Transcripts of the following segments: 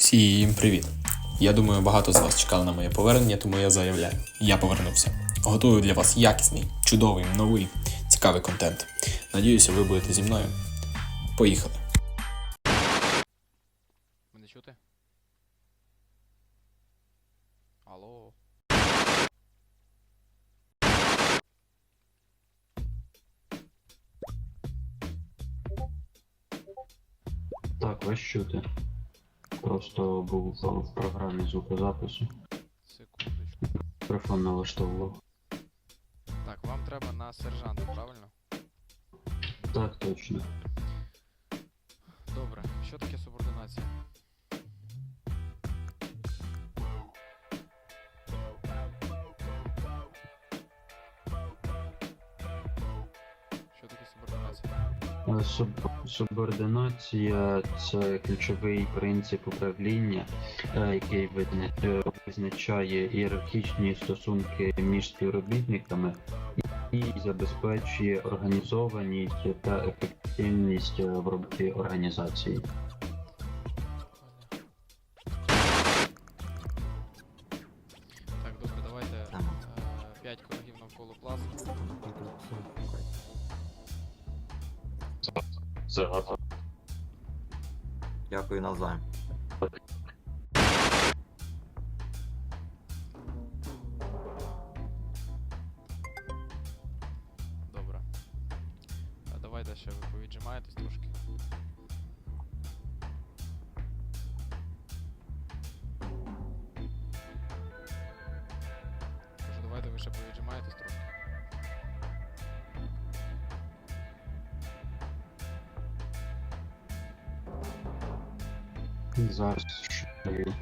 Всім привіт! Я думаю, багато з вас чекали на моє повернення, тому я заявляю: я повернувся. Готую для вас якісний, чудовий, новий, цікавий контент. Надіюся, ви будете зі мною. Поїхали! Мене чути? Алло. Так, вас чути. Просто був в програмі звукозапису. Секундочку. Мікрофон налаштовував. Так, вам треба на сержанта, правильно? Так, точно. Добре. Що таке Е, Суб- Субординація це ключовий принцип управління, е, який е, визначає ієрархічні стосунки між співробітниками і забезпечує організованість та ефективність в роботі організації. Дякую навзаєм. Добре. А давайте ще ви повіджимаєтесь трошки. Кажу, давайте ви ще повіджимаєтесь трошки. Зараз шукаю.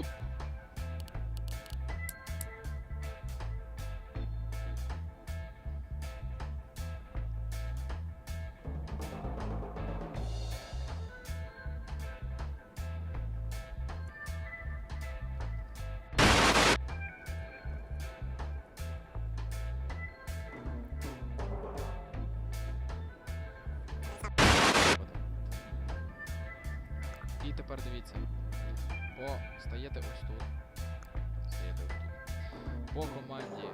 І тепер дивіться По стаєте ось тут. Стаєте ось тут. По команді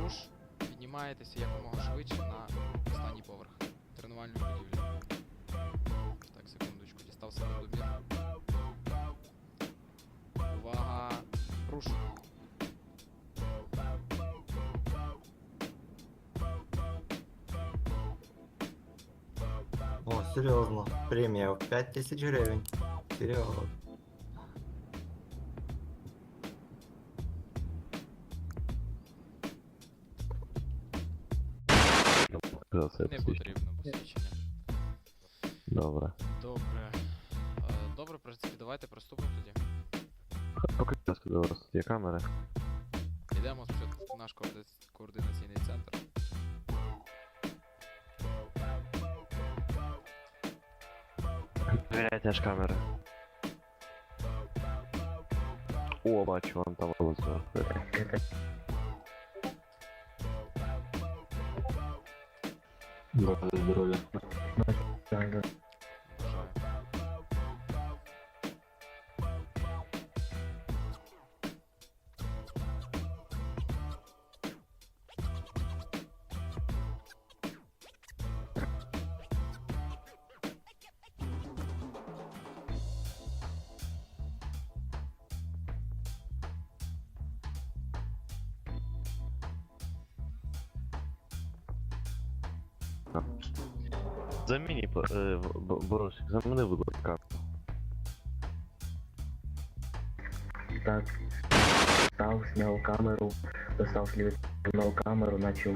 руш піднімаєтеся якомога швидше на останній поверх тренувальної будівлі. Так, секундочку, дістав секундомір. Увага! Руш! О, серйозно. Премія в 5000 гривень. Серйозно. Це Не потрібно посвідчення. Добре. Добре. Е, Добре, в принципі, давайте приступимо тоді. Будь ласка, до вас є камери. Йдемо спочатку в наш коорди- координаційний центр. Перевіряйте аж камери. О, бачу, вон там вулиця. Бажаю здоров'я. Заміні, по- е, в- Б- Борисик, заміни, будь ласка. Так. Став, снял камеру, достал снял камеру, начал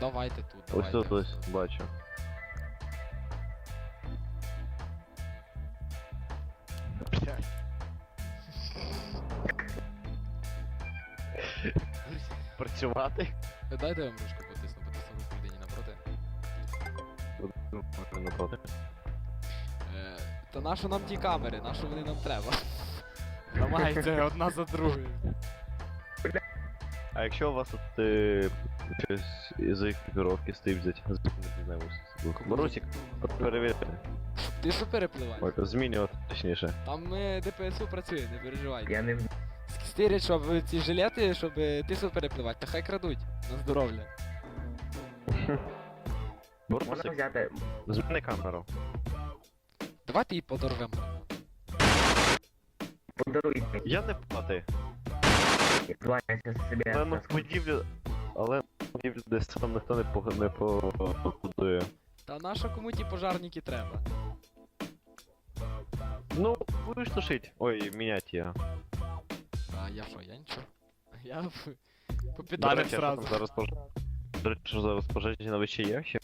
Давайте тут. Ось давайте тут ось, бачу. Працювати? Дайте я вам ручку потисну, потисну руку людині напроти. Напроти. Е, Та нащо нам ті камери? Нащо вони нам треба? Ламається одна за другою. А якщо у вас тут е, щось із екіпіровки стоїть взять, не знаю, ось. Борусик, перевірте. Тишу перепливай. Ой, змінювати точніше. Там е, ДПСУ працює, не переживай. Я не Стирять, щоб ці жилети, щоб тису перепливати, та хай крадуть на здоров'я. можна взяти. зміни камеру. Давайте її подорвемо. Подаруйте. Я не проти. Два, я сейчас себе Але ну в. Але в будівлю десь там ніхто не по не побудує. Та нащо кому ті пожарники треба? Ну, будеш тушить. Ой, мінять я. А я що, я нічого. Я в- по До педалях речі, сразу. зараз пож... До речі, що зараз пожежі на вищі є ще?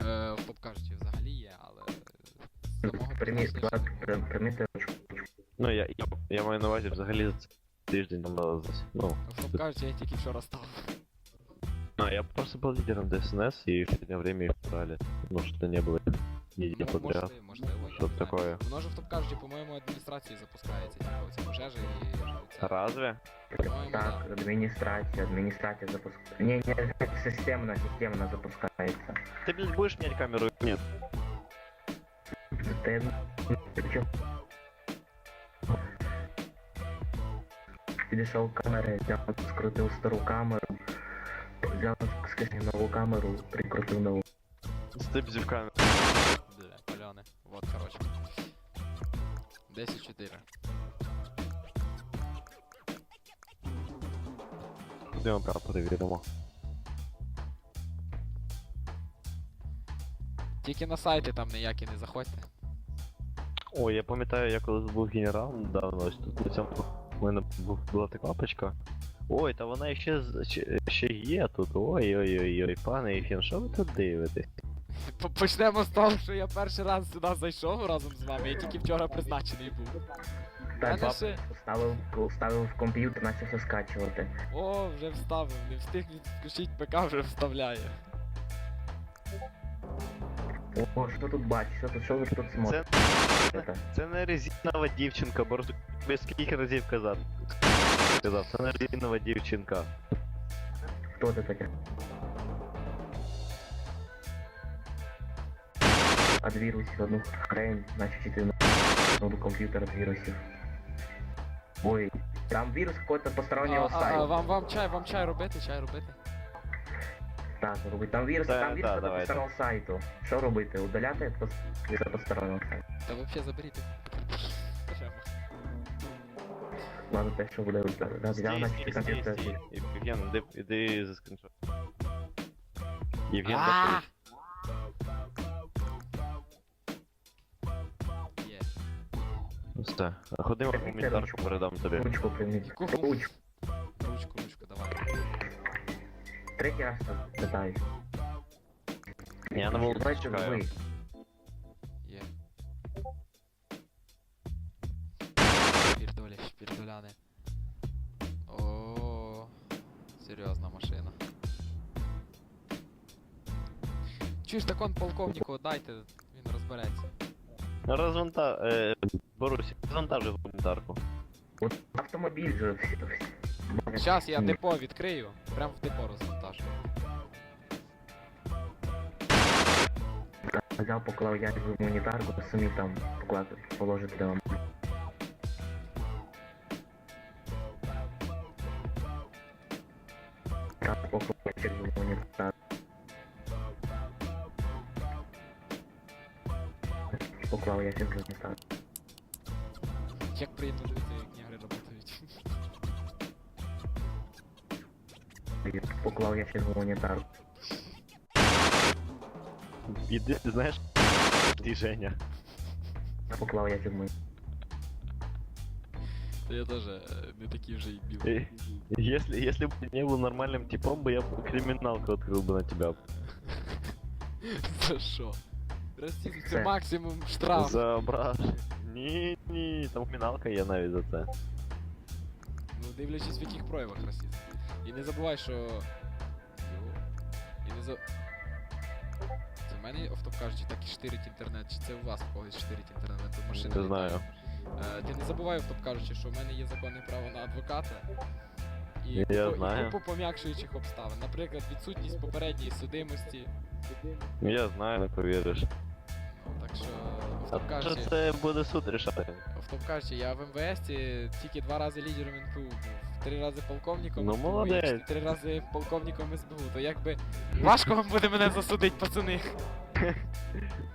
Е, в кажучи, взагалі є, але. самого Прими- призначення- при- Ну, я, я, я маю на увазі взагалі за цей тиждень там надо зас- Ну, В кажучи, я тільки вчора став. ну, я просто был лидером ДСНС и в последнее время их брали. Ну, что не было неделю Ну, подряд. можливо, можливо. Я Що не знаю. таке? Воно ж в кажучи, по-моєму, адміністрації запускається, типу, оці пожежі і це. Разве? По-моєму, Так, адміністрація, адміністрація запускає. Ні, ні, системно, системно запускається. Ты, блядь, будешь менять камеру? Нет. Ти... Чо? Підійшов к камери, взяв, скрутив стару камеру, взяв, скажімо, нову камеру, прикрутив нову. Стыпзи в камеру. 10-4. Ходимо прямо перевіримо. Тільки на сайти там ніякі не заходьте. Ой, я пам'ятаю, я колись був генералом недавно, ось тут на цьому в мене була така папочка. Ой, та вона ще, з- ще, ще є тут. Ой-ой-ой, пане Єфін, що ви тут дивитесь? По- Почнемо з того, що я перший раз сюди зайшов разом з вами, я тільки вчора призначений був. Так, Мене ще... Вставив, вставив в комп'ютер, почав скачувати. О, вже вставив, не встиг відключити ПК, вже вставляє. О, що тут бачиш, що тут, що ви тут смотрите? Це не резинова дівчинка, бо тобі скільки разів казав. Казав, це не резинова дівчинка. Хто це таке? От вирусів одну хрень, значить іти на новий комп'ютер от вирусів. Ой, там вирус какой-то А, постороннього а, а, сайту. вам, вам чай, вам чай робити, чай робити. Так, робить. Там вірус, Да, там вірус да, до давайте. постороннього сайту. Що робити? Удаляти пос- від постороннього сайту. Та вообще заберіть. Ладно, те, що буде взяв Стій, комп'ютер. Євген, іди, іди за скріншот. Євген, А! Все. Ходимо Прийміть гуманітарку ручку. передам тобі. Ручку прийміть. Ручку. Ручку, ручку, давай. Третій раз так питаю. Я на вулиці Давайте чекаю. Є. Шпірдолі, шпірдоляни. О, серйозна машина. Чуєш, так он полковнику дайте, він розбереться. Розванта... Е, Борусь, розвантажуй гуманітарку. Автомобіль же Зараз я депо відкрию, прям в депо розвантажу. Взяв, поклав я в гуманітарку, самі там поклав, положити де вам. Як приємно дивитися, як негри работають. Поклав я в гуманітарку. Іди, знаєш, ти Женя. Поклав я в гуманітарку. Та я теж е, не такий вже і білий. Э, Если, если бы ты не был нормальным типом, бы я бы криминалку открыл бы на тебя. За що? Расизм це Це. максимум штраф. За брат. Ні, ні, там криміналка є навіть за це. Ну, дивлячись в яких проявах расизм. І не забувай, що. Йо. І не за. Це в мене офтоп кажучи, так і штирить інтернет, чи це у вас в когось штирить інтернет, тут машина. Не знаю. Е, ти не забувай, офтоп кажучи, що в мене є законне право на адвоката. І, Я купу- знаю. і купу пом'якшуючих обставин. Наприклад, відсутність попередньої судимості. Я знаю, не повіриш. Ну, так що що кажучи, це буде суд рішати? автом кажучи, я в МВС тільки два рази лідером НПУ був, три рази полковником Ну, СБУ і молодець. три рази полковником СБУ, то якби важко вам буде мене засудити, пацани.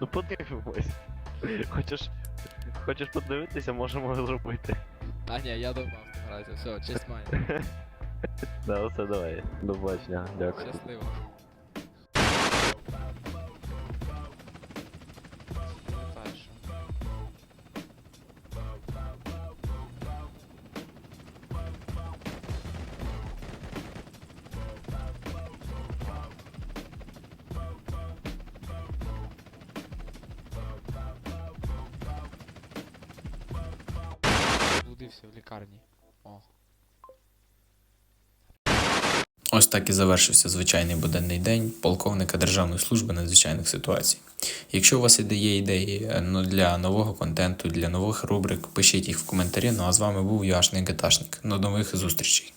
Ну подивимось. Хочеш. Хочеш подивитися, можемо зробити. А ні, я добав наразі, все, честь маю. Да, все, давай. До побачення, дякую. Щасливо. Блудився в лікарні. О. Ось так і завершився звичайний буденний день полковника Державної служби надзвичайних ситуацій. Якщо у вас є ідеї е, ну, для нового контенту, для нових рубрик, пишіть їх в коментарі. Ну а з вами був Яшний Геташник. До нових зустрічей.